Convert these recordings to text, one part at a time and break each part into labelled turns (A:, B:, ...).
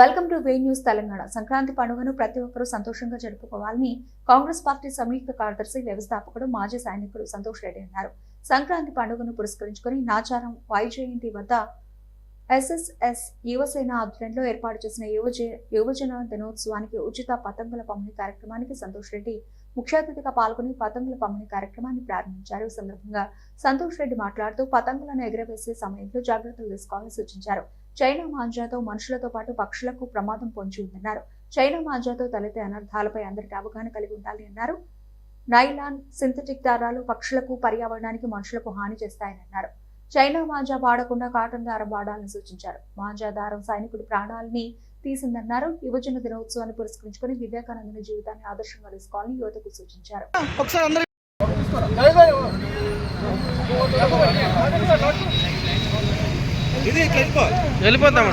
A: Welcome to way news Telangana. Sankranti పండుగను ప్రతి ఒక్కరూ సంతోషంగా జరుపుకోవాలని కాంగ్రెస్ పార్టీ సంయుక్త కార్యదర్శి వ్యవస్థాపకుడు మాజీ సైనికుడు సంతోష్ రెడ్డి అన్నారు. సంక్రాంతి పండుగను పురస్కరించుకుని నాచారం వైజయంతి వద్ద ఎస్ఎస్ఎస్ యువసేన ఆధ్వర్యంలో ఏర్పాటు చేసిన యువజ యువజన దినోత్సవానికి ఉచిత పతంగుల పంపిణీ కార్యక్రమానికి సంతోష్ రెడ్డి ముఖ్య అతిథిగా పాల్గొని పతంగుల పంపిణీ కార్యక్రమాన్ని ప్రారంభించారు. ఈ సందర్భంగా సంతోష్ రెడ్డి మాట్లాడుతూ పతంగులను ఎగరవేసే సమయంలో జాగ్రత్తలు తీసుకోవాలని సూచించారు. చైనా మాంజాతో మనుషులతో పాటు పక్షులకు ప్రమాదం పొంచి ఉందన్నారు. చైనా మాంజాతో తలెత్తే అనర్థాలపై అందరికీ అవగాహన కలిగి ఉండాలి అన్నారు. నైలాన్ సింథటిక్ దారాలు పక్షులకు పర్యావరణానికి మనుషులకు హాని చేస్తాయని అన్నారు చైనా మాంజా వాడకుండా కాటన్ దారం వాడాలని సూచించారు. మాంజా దారం సైనికుడి ప్రాణాలని తీసిందన్నారు. యువజన దినోత్సవాన్ని పురస్కరించుకుని వివేకానందుని జీవితాన్ని ఆదర్శంగా తీసుకోవాలని యువతకు సూచించారు.
B: ఒకసారి ఇది ఇట్లా వెళ్ళిపో.
C: వెళ్ళిపోతాం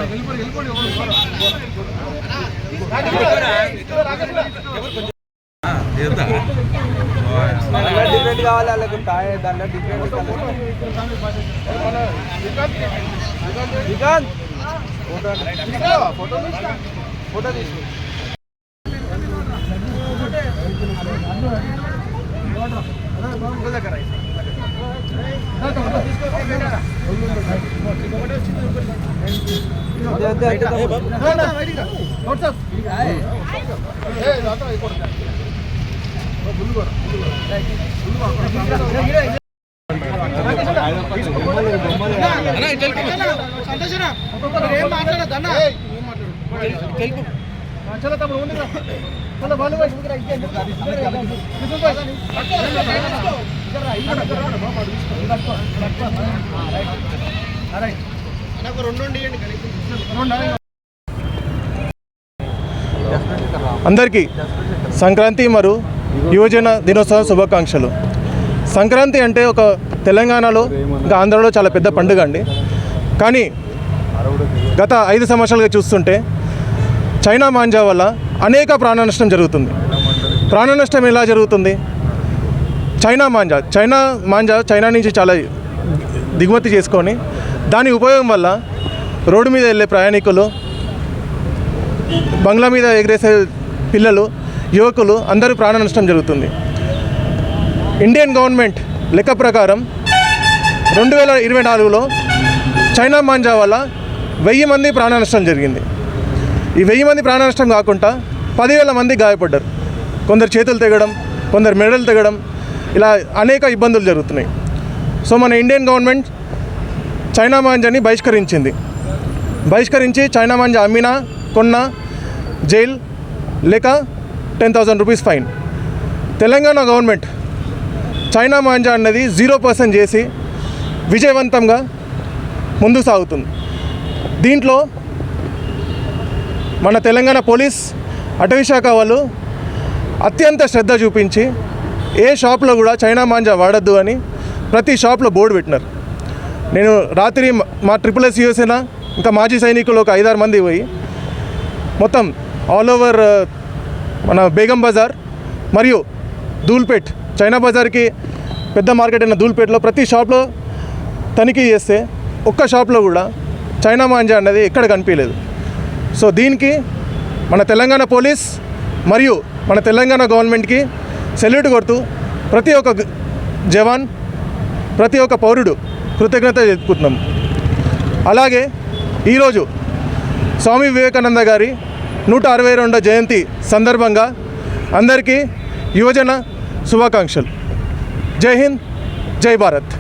B: డిఫరెంట్ కావాలి వాళ్ళకి దాంట్లో డిఫరెంట్ ఫోటో ఫోటో ఫోటో చలో తమ్ముడు ఉంది కదా చలో బాలు వైపు ఇక్కడ ఇక్కడ రైట్ రైట్ తీసు
D: అందరికీ సంక్రాంతి మరియు యువజన దినోత్సవ శుభాకాంక్షలు. సంక్రాంతి అంటే ఒక తెలంగాణలో ఇంకా ఆంధ్రలో చాలా పెద్ద పండుగ అండి. కానీ గత ఐదు సంవత్సరాలుగా చూస్తుంటే చైనా మాంజా వల్ల అనేక ప్రాణ నష్టం జరుగుతుంది. ప్రాణ నష్టం ఎలా జరుగుతుంది? China manja China manja China నుంచి చాలా దిగుమతి చేసుకొని దాని ఉపయోగం వల్ల రోడ్డు మీద వెళ్ళే ప్రయాణికులు బంగ్లా మీద ఎగిరేసే పిల్లలు యువకులు అందరూ ప్రాణ నష్టం జరుగుతుంది. ఇండియన్ గవర్నమెంట్ లెక్క ప్రకారం రెండు వేల ఇరవై నాలుగులో చైనా మాంజా వల్ల వెయ్యి మంది ప్రాణ నష్టం జరిగింది. ఈ వెయ్యి మంది ప్రాణ నష్టం కాకుండా పదివేల మంది గాయపడ్డారు. కొందరు చేతులు తెగడం కొందరు మెడలు తెగడం ఇలా అనేక ఇబ్బందులు జరుగుతున్నాయి. సో మన ఇండియన్ గవర్నమెంట్ చైనా మాంజాని బహిష్కరించింది. బహిష్కరించి చైనా మాంజా అమ్మినా కొన్నా జైల్ లేక ten thousand rupees fine. Telangana government China manja అన్నది జీరో పర్సెంట్ చేసి విజయవంతంగా ముందు సాగుతుంది. దీంట్లో మన తెలంగాణ పోలీస్ అటవీ శాఖ వాళ్ళు అత్యంత శ్రద్ధ చూపించి ఏ షాప్లో కూడా చైనా మాంజా వాడద్దు అని ప్రతి షాప్లో బోర్డు పెట్టినారు. నేను రాత్రి మా- ట్రిపుల్ ఎస్ యుఎస్ఏన ఇంకా మాజీ సైనికులు ఒక ఐదారు మంది పోయి మొత్తం ఆల్ ఓవర్ uh, మన బేగం బజార్ మరియు ధూల్పేట్ చైనా బజార్కి పెద్ద మార్కెట్ అయిన ధూల్పేట్లో ప్రతి షాప్లో తనిఖీ చేస్తే ఒక్క షాప్లో కూడా చైనా మాంజా అనేది ఎక్కడ కనిపించలేదు. సో దీనికి మన తెలంగాణ పోలీస్ మరియు మన తెలంగాణ గవర్నమెంట్కి సెల్యూట్ కొడుతూ ప్రతి ఒక్క జవాన్ ప్రతి ఒక్క పౌరుడు కృతజ్ఞత చెప్పుకుంటున్నాం. అలాగే ఈరోజు స్వామి వివేకానంద గారి నూట అరవై రెండో జయంతి సందర్భంగా అందరికీ యువజన శుభాకాంక్షలు. జై హింద్ జై భారత్.